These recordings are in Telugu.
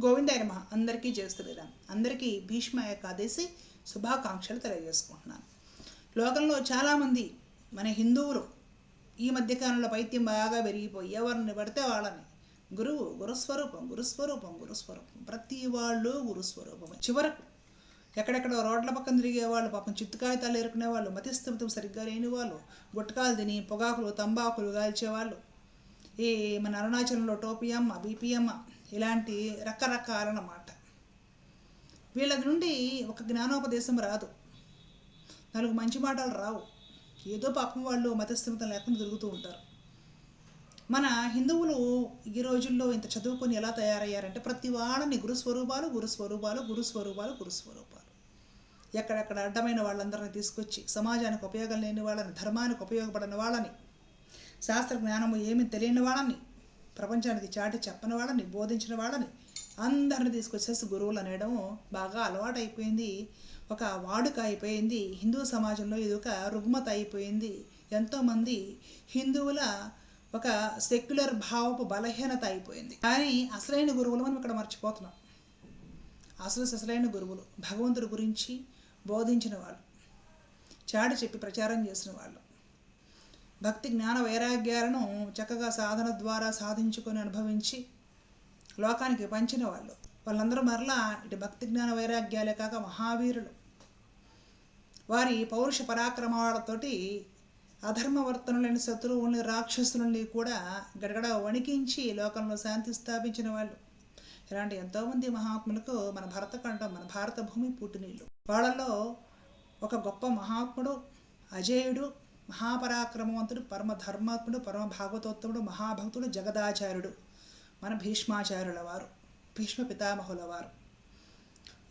గోవిందాయ అందరికీ చేస్తులేరా అందరికీ భీష్మ ఏకాదశి శుభాకాంక్షలు తెలియజేసుకుంటున్నాను. లోకంలో చాలామంది మన హిందువులు ఈ మధ్యకాలంలో పైత్యం బాగా పెరిగిపోయి ఎవరిని పడితే వాళ్ళని గురువు గురుస్వరూపం గురుస్వరూపం గురుస్వరూపం. ప్రతి వాళ్ళు గురుస్వరూపం. చివరకు ఎక్కడెక్కడ రోడ్ల పక్కన తిరిగే వాళ్ళు పాపం చిత్తు కాగితాలు ఏరుకునే వాళ్ళు మతిస్థిమితం సరిగ్గా లేని వాళ్ళు గుట్టకాలు తిని పొగాకులు తంబాకులు కాల్చేవాళ్ళు. ఈ మన అరుణాచలంలో టోపియమ్మ బీపీఎమ్మ ఇలాంటి రకరకాలన్నమాట. వీళ్ళ నుండి ఒక జ్ఞానోపదేశం రాదు. నాలుగు మంచి మాటలు రావు. ఏదో పాపం వాళ్ళు మతస్థిమితం లేకుండా తిరుగుతూ ఉంటారు. మన హిందువులు ఈ రోజుల్లో ఇంత చదువుకొని ఎలా తయారయ్యారంటే ప్రతి వాళ్ళని గురుస్వరూపాలు గురుస్వరూపాలు గురుస్వరూపాలు గురుస్వరూపాలు. ఎక్కడెక్కడ అడ్డమైన వాళ్ళందరిని తీసుకొచ్చి సమాజానికి ఉపయోగం లేని వాళ్ళని ధర్మానికి ఉపయోగపడిన వాళ్ళని శాస్త్ర జ్ఞానము ఏమి తెలియని వాళ్ళని ప్రపంచానికి చాటి చెప్పని వాళ్ళని బోధించిన వాళ్ళని అందరిని తీసుకొచ్చేసి గురువులు అనేయడం బాగా అలవాటు అయిపోయింది ఒక వాడుక అయిపోయింది. హిందూ సమాజంలో ఇది ఒక రుగ్మత అయిపోయింది. ఎంతోమంది హిందువుల ఒక సెక్యులర్ భావపు బలహీనత అయిపోయింది. కానీ అసలైన గురువులు మనం ఇక్కడ మర్చిపోతున్నాం. అసలు అసలైన గురువులు భగవంతుడి గురించి బోధించిన వాళ్ళు చాటి చెప్పి ప్రచారం చేసిన వాళ్ళు భక్తి జ్ఞాన వైరాగ్యాలను చక్కగా సాధన ద్వారా సాధించుకొని అనుభవించి లోకానికి పంచిన వాళ్ళు. వాళ్ళందరూ మరలా ఇటు భక్తి జ్ఞాన వైరాగ్యాలే కాక మహావీరులు. వారి పౌరుష పరాక్రమాలతోటి అధర్మవర్తనులైన శత్రువుల్ని రాక్షసులని కూడా గడగడ వణికించి లోకంలో శాంతి స్థాపించిన వాళ్ళు. ఇలాంటి ఎంతోమంది మహాత్ములకు మన భరతఖండం మన భారత భూమి పుట్టినీళ్ళు వాళ్ళలో ఒక గొప్ప మహాత్ముడు అజేయుడు మహాపరాక్రమవంతుడు పరమ ధర్మాత్ముడు పరమ భాగవతోత్తముడు మహాభక్తుడు జగదాచార్యుడు మన భీష్మాచార్యుల వారు భీష్మ పితామహుల వారు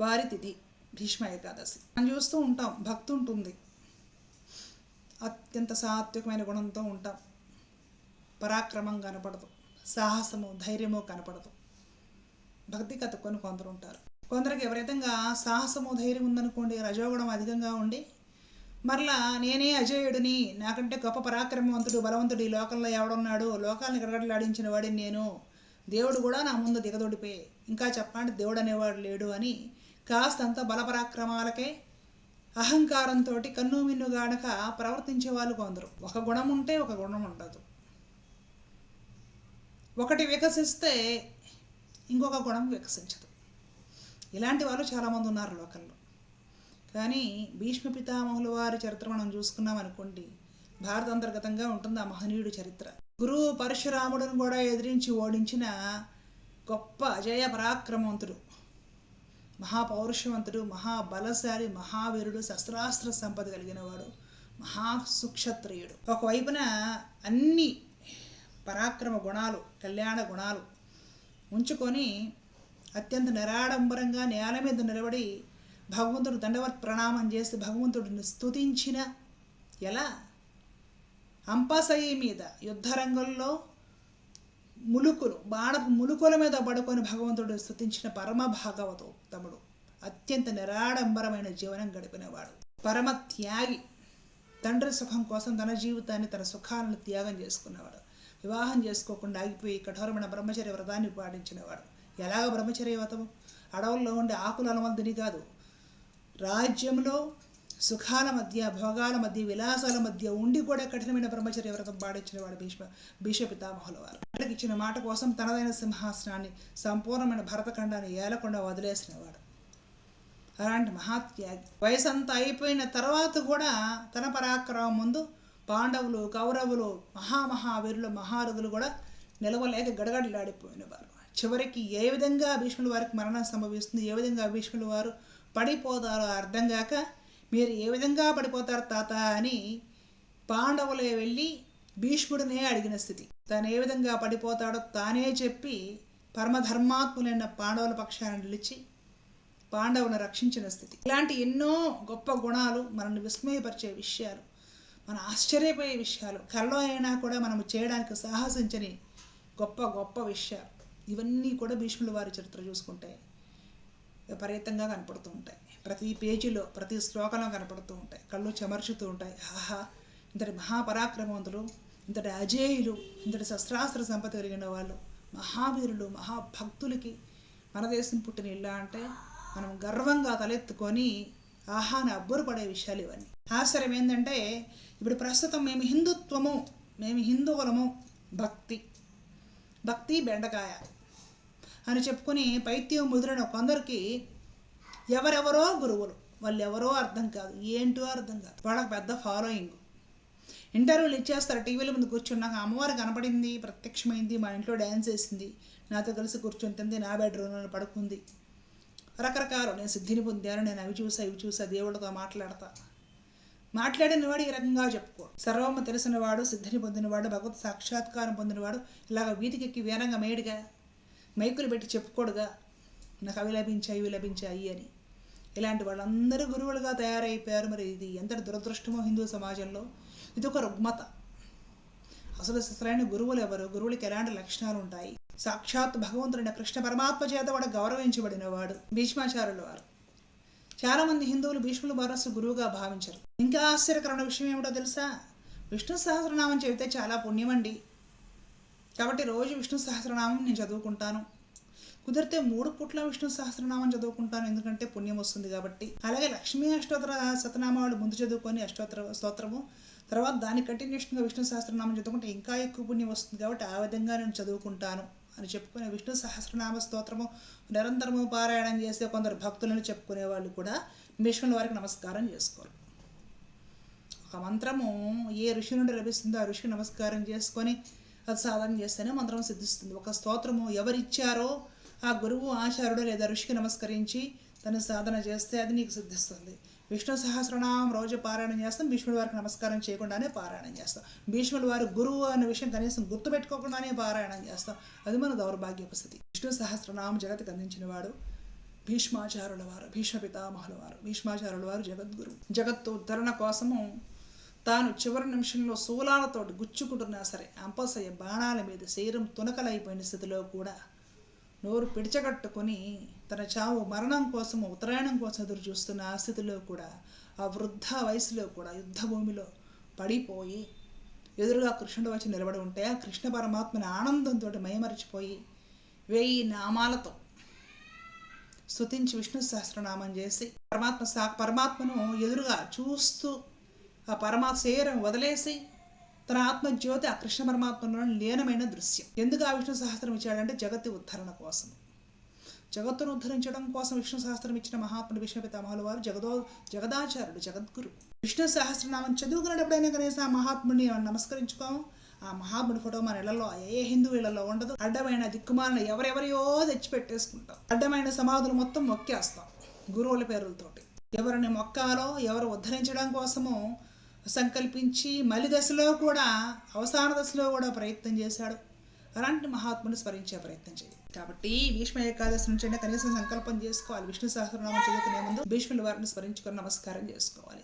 వారి తిథి భీష్మ ఏకాదశి. మనం చూస్తూ ఉంటాం భక్తి ఉంటుంది అత్యంత సాత్వికమైన గుణంతో ఉంటాం. పరాక్రమం కనపడదు సాహసము ధైర్యము కనపడదు. భక్తి కతుక్కొని కొందరు ఉంటారు. కొందరికి విపరీతంగా సాహసము ధైర్యం ఉందనుకోండి రజోగుణం అధికంగా ఉండి మరలా నేనే అజేయుడిని. నాకంటే గొప్ప పరాక్రమవంతుడు బలవంతుడు ఈ లోకంలో ఎవడున్నాడు? లోకాలను గడగడలాడించిన వాడిని నేను. దేవుడు కూడా నా ముందు దిగదొడిపే. ఇంకా చెప్పాలంటే దేవుడు అనేవాడు లేడు అని కాస్తంత బలపరాక్రమాలకే అహంకారంతో కన్ను మిన్ను గాడక ప్రవర్తించే వాళ్ళు కొందరు. ఒక గుణం ఉంటే ఒక గుణం ఉండదు. ఒకటి వికసిస్తే ఇంకొక గుణం వికసించదు. ఇలాంటి వాళ్ళు చాలామంది ఉన్నారు లోకల్లో కానీ భీష్మ పితామహుల వారి చరిత్ర మనం చూసుకున్నాం అనుకోండి భారత అంతర్గతంగా ఉంటుంది ఆ మహనీయుడి చరిత్ర. గురువు పరశురాముడిని కూడా ఎదిరించి ఓడించిన గొప్ప అజయ పరాక్రమవంతుడు మహాపౌరుషవంతుడు మహాబలశాలి మహావీరుడు శస్త్రాస్త్ర సంపద కలిగిన వాడు మహాసుక్షత్రియుడు. ఒకవైపున అన్ని పరాక్రమ గుణాలు కళ్యాణ గుణాలు ఉంచుకొని అత్యంత నిరాడంబరంగా నేల మీద నిలబడి భగవంతుడు దండవత్ ప్రణామం చేసి భగవంతుడిని స్తుతించిన ఎలా? అంపసయి మీద యుద్ధరంగంలో ములుకులు బాణపు ములుకుల మీద పడుకొని భగవంతుడు స్థుతించిన పరమ భాగవతోత్తముడు అత్యంత నిరాడంబరమైన జీవనం గడిపినవాడు. పరమ త్యాగి తండ్రి సుఖం కోసం తన జీవితాన్ని తన సుఖాలను త్యాగం చేసుకున్నవాడు. వివాహం చేసుకోకుండా ఆగిపోయి కఠోరమైన బ్రహ్మచర్య వ్రతాన్ని పాటించినవాడు. ఎలాగ బ్రహ్మచర్య వ్రతము అడవుల్లో ఉండే ఆకుల అలవంతుని కాదు రాజ్యంలో సుఖాల మధ్య భోగాల మధ్య విలాసాల మధ్య ఉండి కూడా కఠినమైన బ్రహ్మచర్య వ్రతం పాటించిన వాడు భీష్మ భీష్మ పితామహుల వారు వారికి ఇచ్చిన మాట కోసం తనదైన సింహాసనాన్ని సంపూర్ణమైన భరతఖండాన్ని ఏలకుండా వదిలేసినవాడు అలాంటి మహాత్యాగి. వయసు అంతా అయిపోయిన తర్వాత కూడా తన పరాక్రమం ముందు పాండవులు కౌరవులు మహామహావీరులు మహారథులు కూడా నిలవలేక గడగడలాడిపోయిన వారు. చివరికి ఏ విధంగా భీష్ముల వారికి మరణం సంభవిస్తుంది ఏ విధంగా భీష్ముల వారు పడిపోతారో అర్థం కాక మీరు ఏ విధంగా పడిపోతారు తాత అని పాండవులే వెళ్ళి భీష్ముడినే అడిగిన స్థితి. తాను ఏ విధంగా పడిపోతాడో తానే చెప్పి పరమధర్మాత్ములైన పాండవుల పక్షాన్ని నిలిచి పాండవుని రక్షించిన స్థితి. ఇలాంటి ఎన్నో గొప్ప గుణాలు మనల్ని విస్మయపరిచే విషయాలు మన ఆశ్చర్యపోయే విషయాలు కలలో అయినా కూడా మనం చేయడానికి సాహసించని గొప్ప గొప్ప విషయాలు. ఇవన్నీ కూడా భీష్ముల వారి చరిత్ర చూసుకుంటాయి విపరీతంగా కనపడుతూ ఉంటాయి. ప్రతి పేజీలో ప్రతి శ్లోకంలో కనపడుతూ ఉంటాయి. కళ్ళు చెమర్చుతూ ఉంటాయి. ఆహా! ఇంతటి మహాపరాక్రమవంతులు ఇంతటి అజేయులు ఇంతటి శస్త్రాస్త్ర సంపద కలిగిన వాళ్ళు మహావీరులు మహాభక్తులకి మన దేశం పుట్టిన ఇల్లా అంటే మనం గర్వంగా తలెత్తుకొని ఆహాని అబ్బురు పడే విషయాలు ఇవన్నీ. ఆశ్చర్యం ఏంటంటే ఇప్పుడు ప్రస్తుతం మేము హిందుత్వము మేము హిందువులము భక్తి. భక్తి బెండకాయ. అని చెప్పుకొని పైత్యం ముదిరిన కొందరికి ఎవరెవరో గురువులు వాళ్ళు ఎవరో అర్థం కాదు. ఏంటో అర్థం కాదు. వాళ్ళకి పెద్ద ఫాలోయింగ్ ఇంటర్వ్యూలు ఇచ్చేస్తారు. టీవీల ముందు కూర్చున్నాక అమ్మవారు కనపడింది ప్రత్యక్షమైంది మా ఇంట్లో డ్యాన్స్ వేసింది. నాతో కలిసి కూర్చుంటుంది నా బెడ్రూమ్లో పడుకుంది. రకరకాలు. నేను సిద్ధిని పొందాను నేను అవి చూసా ఇవి చూసా దేవుడితో మాట్లాడతా. మాట్లాడిన వాడు ఈ రకంగా చెప్పుకో. సర్వము తెలిసినవాడు సిద్ధిని పొందినవాడు భగవత్ సాక్షాత్కారం పొందినవాడు ఇలాగ వీధికెక్కి వీరంగా మేడుగా మైకులు పెట్టి చెప్పుకోడుగా. నాకు అవి లభించాయి ఇవి లభించాయి అని. ఇలాంటి వాళ్ళందరూ గురువులుగా తయారైపోయారు మరి ఇది. ఎంతటి దురదృష్టమో హిందూ సమాజంలో. ఇది ఒక రుగ్మత. అసలు అసలైన గురువులు ఎవరు? గురువులకి ఎలాంటి లక్షణాలు ఉంటాయి? సాక్షాత్ భగవంతుడైన కృష్ణ పరమాత్మ చేత వాడు గౌరవించబడిన వాడు భీష్మాచార్యుల వారు. చాలామంది హిందువులు భీష్ముల వారసు గురువుగా భావించరు. ఇంకా ఆశ్చర్యకరమైన విషయం ఏమిటో తెలుసా? విష్ణు సహస్రనామం చెబితే చాలా పుణ్యమండి. కాబట్టి రోజు విష్ణు సహస్రనామం నేను చదువుకుంటాను. కుదిరితే మూడు పూట్ల విష్ణు సహస్రనామం చదువుకుంటాను. ఎందుకంటే పుణ్యం వస్తుంది కాబట్టి. అలాగే లక్ష్మీ అష్టోత్తర సతనామాలు ముందు చదువుకొని అష్టోత్తర స్తోత్రము తర్వాత దాని కంటిన్యూషన్గా విష్ణు సహస్రనామం చదువుకుంటే ఇంకా ఎక్కువ పుణ్యం వస్తుంది కాబట్టి ఆ విధంగా నేను చదువుకుంటాను అని చెప్పుకునే విష్ణు సహస్రనామ స్తోత్రము నిరంతరము పారాయణం చేసే కొందరు భక్తులను చెప్పుకునే వాళ్ళు కూడా భీష్ముల వారికి నమస్కారం చేసుకోరు ఒక మంత్రము ఏ ఋషి నుండి లభిస్తుందో ఆ ఋషికి నమస్కారం చేసుకొని అది సాధన చేస్తేనే మంత్రం సిద్ధిస్తుంది. ఒక స్తోత్రము ఎవరిచ్చారో ఆ గురువు ఆచార్యుడు లేదా ఋషికి నమస్కరించి తను సాధన చేస్తే అది నీకు సిద్ధిస్తుంది. విష్ణు సహస్రనామం రోజు పారాయణం చేస్తాం భీష్ముడి వారికి నమస్కారం చేయకుండానే పారాయణం చేస్తాం. భీష్ముడి వారు గురువు అనే విషయం కనీసం గుర్తుపెట్టుకోకుండానే పారాయణం చేస్తాం. అది మన దౌర్భాగ్యపు స్థితి విష్ణు సహస్రనామం జగత్కి అందించిన వాడు భీష్మాచారుల వారు భీష్మ పితామహుల వారు భీష్మాచారుల వారు జగద్గురు. జగత్తు ఉద్ధరణ కోసము తాను చివరి నిమిషంలో శూలాలతో గుచ్చుకుంటున్నా సరే అంపసయ్య బాణాల మీద శరీరం తునకలైపోయిన స్థితిలో కూడా నోరు పిడిచగట్టుకుని తన చావు మరణం కోసం ఉత్తరాయణం కోసం ఎదురు చూస్తున్న ఆ స్థితిలో కూడా ఆ వృద్ధ వయసులో కూడా యుద్ధభూమిలో పడిపోయి ఎదురుగా కృష్ణుడు వచ్చి నిలబడి ఉంటే ఆ కృష్ణ పరమాత్మని ఆనందంతో మైమరిచిపోయి వేయి నామాలతో స్తుతించి విష్ణు సహస్రనామం చేసి పరమాత్మ సా పరమాత్మను ఎదురుగా చూస్తూ ఆ పరమాత్మ శరీరం వదిలేసి తన ఆత్మజ్యోతి ఆ కృష్ణ పరమాత్మలో లీనమైన దృశ్యం. ఎందుకు ఆ విష్ణు సహస్రం ఇచ్చాడంటే జగత్తు ఉద్ధరణ కోసం. జగత్తును ఉద్ధరించడం కోసం విష్ణు సహస్రం ఇచ్చిన మహాత్ముడు విష్ణు వారు జగదో జగదాచార్యుడు జగద్గురు. విష్ణు సహస్రనామం చదువుకునేటప్పుడైనా కనీసం ఆ మహాత్ముడిని నమస్కరించుకోము? ఆ మహాత్ముడి ఫోటో మన ఇళ్ళలో ఏ హిందూ ఇళ్ళలో ఉండదు. అడ్డమైన దిక్కుమాలను ఎవరెవరియో తెచ్చిపెట్టేసుకుంటాం. అడ్డమైన సమాధులు మొత్తం మొక్కేస్తాం గురువుల పేరులతోటి. ఎవరిని మొక్కాలో ఎవరు ఉద్ధరించడం కోసమో సంకల్పించి మలి దశలో కూడా అవసాన దశలో కూడా ప్రయత్నం చేశాడు. అలాంటి మహాత్ముని స్మరించే ప్రయత్నం చేయాలి కాబట్టి భీష్మ ఏకాదశి నుంచి కనీసం సంకల్పం చేసుకోవాలి. విష్ణు సహస్రనామం చదువుకునే ముందు భీష్ముల వారిని స్మరించుకుని నమస్కారం చేసుకోవాలి.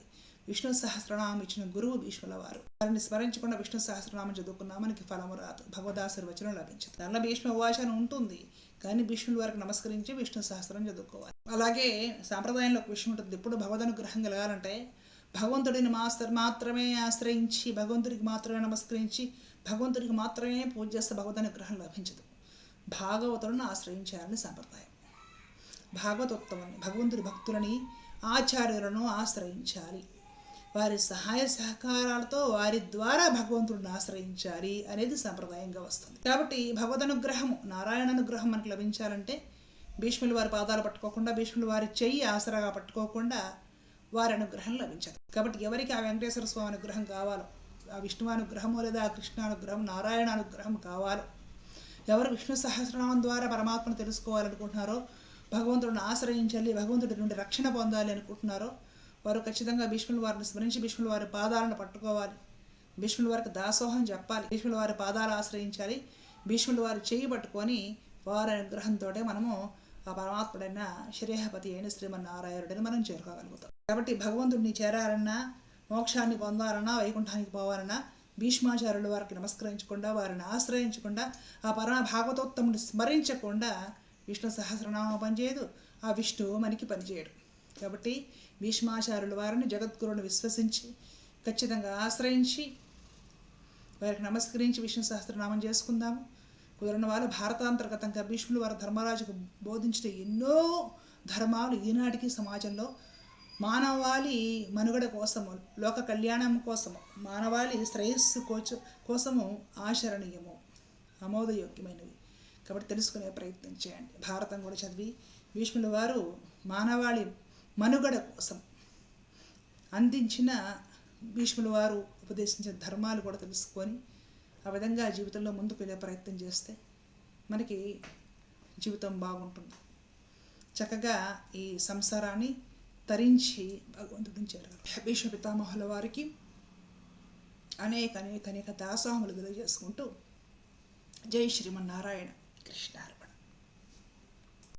విష్ణు సహస్రనామం ఇచ్చిన గురువు భీష్ముల వారు. వారిని స్మరించకుండా విష్ణు సహస్రనామం చదువుకున్నా మనకి ఫలము రాదు. భగవదాశీర్వచనం లభించదు. దానిలో భీష్మ ఉవాచన ఉంటుంది. కానీ భీష్ముల వారికి నమస్కరించి విష్ణు సహస్రం చదువుకోవాలి. అలాగే సాంప్రదాయంలో ఒక విషయం ఉంటుంది. ఎప్పుడు భగవదనుగ్రహం కలగాలంటే భగవంతుడిని మాస్టర్ మాత్రమే ఆశ్రయించి భగవంతుడికి మాత్రమే నమస్కరించి భగవంతుడికి మాత్రమే పూజ చేస్తే భగవద్ అనుగ్రహం లభించదు. భాగవతులను ఆశ్రయించాలని సంప్రదాయం. భాగవతోత్తమని భగవంతుడి భక్తులని ఆచార్యులను ఆశ్రయించాలి. వారి సహాయ సహకారాలతో వారి ద్వారా భగవంతుడిని ఆశ్రయించాలి అనేది సంప్రదాయంగా వస్తుంది. కాబట్టి భగవద్ అనుగ్రహము నారాయణ అనుగ్రహం మనకు లభించాలంటే భీష్ములు వారి పాదాలు పట్టుకోకుండా భీష్ములు వారి చెయ్యి ఆసరాగా పట్టుకోకుండా వారి అనుగ్రహం లభించదు. కాబట్టి ఎవరికి ఆ వెంకటేశ్వర స్వామి అనుగ్రహం కావాలో ఆ విష్ణువానుగ్రహము లేదా ఆ కృష్ణానుగ్రహం నారాయణ అనుగ్రహం కావాలో ఎవరు విష్ణు సహస్రనామం ద్వారా పరమాత్మను తెలుసుకోవాలనుకుంటున్నారో భగవంతుడిని ఆశ్రయించాలి భగవంతుడి నుండి రక్షణ పొందాలి అనుకుంటున్నారో వారు ఖచ్చితంగా భీష్ముల వారిని స్మరించి భీష్ముల వారి పాదాలను పట్టుకోవాలి. భీష్ముల వారికి దాసోహం చెప్పాలి. భీష్ముల వారి పాదాలు ఆశ్రయించాలి. భీష్ముల వారి చేయి పట్టుకొని వారి అనుగ్రహంతో మనము ఆ పరమాత్ముడైన శ్రేహపతి అయిన శ్రీమన్నారాయణుడని మనం చేరుకోగలుగుతాం. కాబట్టి భగవంతుడిని చేరాలన్నా మోక్షాన్ని పొందాలన్నా వైకుంఠానికి పోవాలన్నా భీష్మాచార్యుల వారికి నమస్కరించకుండా వారిని ఆశ్రయించకుండా ఆ పరమ భాగవతోత్తముని స్మరించకుండా విష్ణు సహస్రనామం పనిచేయదు. ఆ విష్ణువు మనకి పనిచేయడు. కాబట్టి భీష్మాచార్యుల వారిని జగద్గురుని విశ్వసించి ఖచ్చితంగా ఆశ్రయించి వారికి నమస్కరించి విష్ణు సహస్రనామం చేసుకుందాము. కుదరని వాళ్ళు భారతాంతర్గతంగా భీష్ములు వారి ధర్మరాజుకు బోధించిన ఎన్నో ధర్మాలు ఈనాటికి సమాజంలో మానవాళి మనుగడ కోసము లోక కళ్యాణం కోసము. మానవాళి శ్రేయస్సు కోచ కోసము ఆచరణీయము ఆమోదయోగ్యమైనవి. కాబట్టి తెలుసుకునే ప్రయత్నం చేయండి. భారతం కూడా చదివి భీష్ముల వారు మానవాళి మనుగడ కోసం అందించిన భీష్ముల వారు ఉపదేశించిన ధర్మాలు కూడా తెలుసుకొని ఆ విధంగా జీవితంలో ముందుకు వెళ్ళే ప్రయత్నం చేస్తే మనకి జీవితం బాగుంటుంది. చక్కగా ఈ సంసారాన్ని తరించి భగవంతుడిని చేరారు భీష్మ పితామహుల వారికి అనేక అనేక అనేక దాసాములు తెలియజేసుకుంటూ జై శ్రీమన్నారాయణ కృష్ణారు.